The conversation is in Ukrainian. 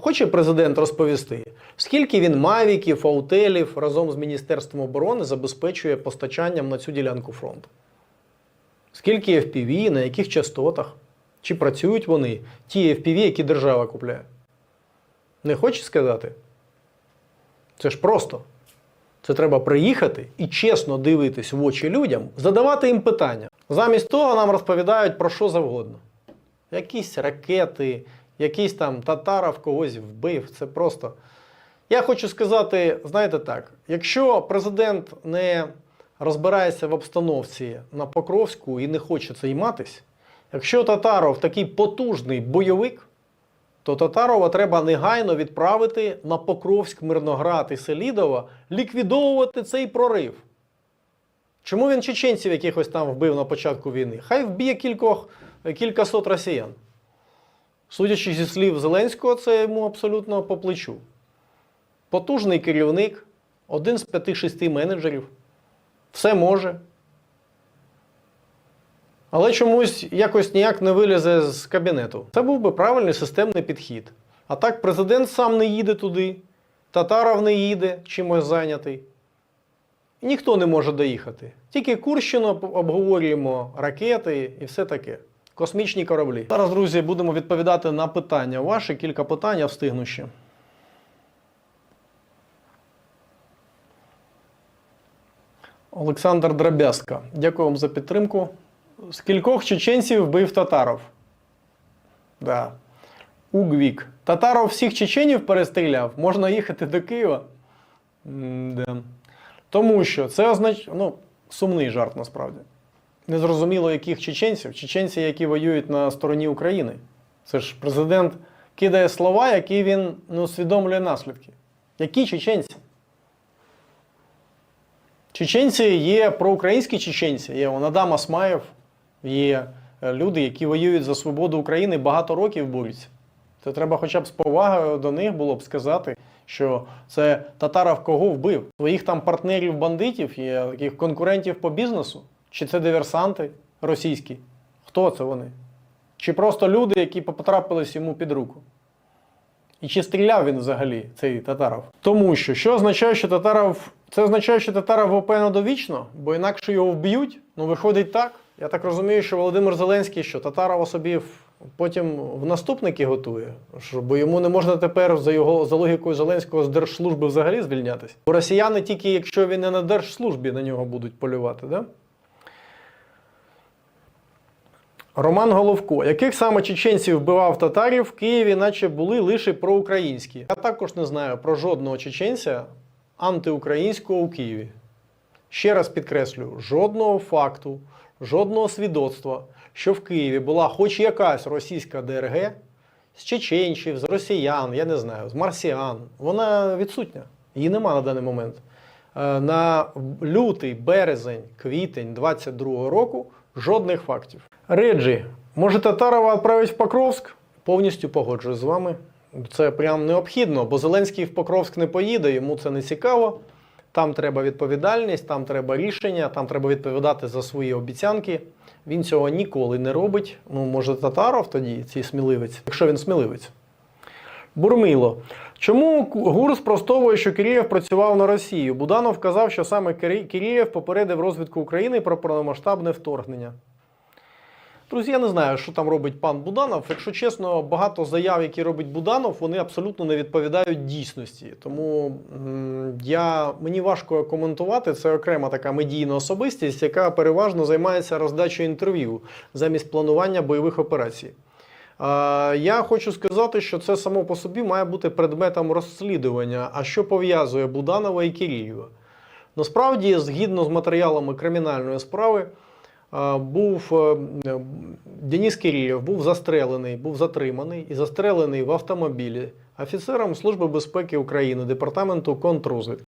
Хоче президент розповісти, скільки він мавіків, аутелів разом з Міністерством оборони забезпечує постачанням на цю ділянку фронту? Скільки FPV, на яких частотах? Чи працюють вони, ті FPV, які держава купляє? Не хоче сказати? Це ж просто. Це треба приїхати і чесно дивитись в очі людям, задавати їм питання. Замість того нам розповідають про що завгодно. Якісь ракети, якийсь там татаров когось вбив. Це просто. Я хочу сказати, знаєте так, якщо президент не розбирається в обстановці на Покровську і не хоче займатись, якщо Татаров такий потужний бойовик, то Татарова треба негайно відправити на Покровськ, Мирноград і Селідово ліквідовувати цей прорив. Чому він чеченців якихось там вбив на початку війни? Хай вб'є кількох, кількасот росіян. Судячи зі слів Зеленського, це йому абсолютно по плечу. Потужний керівник, один з п'яти-шести менеджерів, все може. Але чомусь якось ніяк не вилізе з кабінету. Це був би правильний системний підхід. А так президент сам не їде туди, Татаров не їде, чимось зайнятий. Ніхто не може доїхати. Тільки Курщину обговорюємо ракети і все таке. Космічні кораблі. Зараз, друзі, будемо відповідати на питання ваші. Кілька питань я встигну ще. Олександр Дробязка. Дякую вам за підтримку. Скількох чеченців вбив татаров? Да. Угвік. Татаров всіх чеченів перестріляв. Можна їхати до Києва. М-да. Тому що це означає. Ну, сумний жарт насправді. Незрозуміло, яких чеченців. Чеченці, які воюють на стороні України. Це ж президент кидає слова, які він не усвідомлює наслідки. Які чеченці? Чеченці є проукраїнські чеченці. Є он Адам Асмаєв, є е, люди, які воюють за свободу України багато років борються. Це треба хоча б з повагою до них було б сказати, що це Татаров кого вбив. Своїх там партнерів-бандитів, є таких конкурентів по бізнесу? Чи це диверсанти російські? Хто це вони? Чи просто люди, які потрапились йому під руку? І чи стріляв він взагалі, цей татаров? Тому що що означає, що татаров. Це означає, що татаров ВП довічно, бо інакше його вб'ють. Ну, виходить так. Я так розумію, що Володимир Зеленський, що Татарова собі потім в наступники готує, бо йому не можна тепер за його за логікою Зеленського з держслужби взагалі звільнятись. Бо росіяни тільки якщо він не на держслужбі на нього будуть полювати, да? Роман Головко. Яких саме чеченців вбивав татарів в Києві, наче були лише проукраїнські? Я також не знаю про жодного чеченця антиукраїнського у Києві. Ще раз підкреслюю: жодного факту, жодного свідоцтва, що в Києві була хоч якась російська ДРГ з чеченців, з росіян, я не знаю, з марсіан. Вона відсутня. Її нема на даний момент. Е, На лютий, березень, квітень 22 року жодних фактів. Реджі, може Татарова відправити в Покровськ? Повністю погоджуюсь з вами. Це прям необхідно, бо Зеленський в Покровськ не поїде, йому це не цікаво. Там треба відповідальність, там треба рішення, там треба відповідати за свої обіцянки. Він цього ніколи не робить. Ну, може, Татаров тоді, цей сміливець, якщо він сміливець. Бурмило. Чому ГУР спростовує, що Кирієв працював на Росію? Буданов казав, що саме Кирі- Кирієв попередив розвідку України про повномасштабне вторгнення. Друзі, я не знаю, що там робить пан Буданов. Якщо чесно, багато заяв, які робить Буданов, вони абсолютно не відповідають дійсності. Тому я, мені важко коментувати. Це окрема така медійна особистість, яка переважно займається роздачею інтерв'ю замість планування бойових операцій. Я хочу сказати, що це само по собі має бути предметом розслідування. А що пов'язує Буданова і Кирієва? Насправді, згідно з матеріалами кримінальної справи, був е, Деніс Кирієв був застрелений, був затриманий і застрелений в автомобілі офіцером Служби безпеки України, департаменту контррозвідки.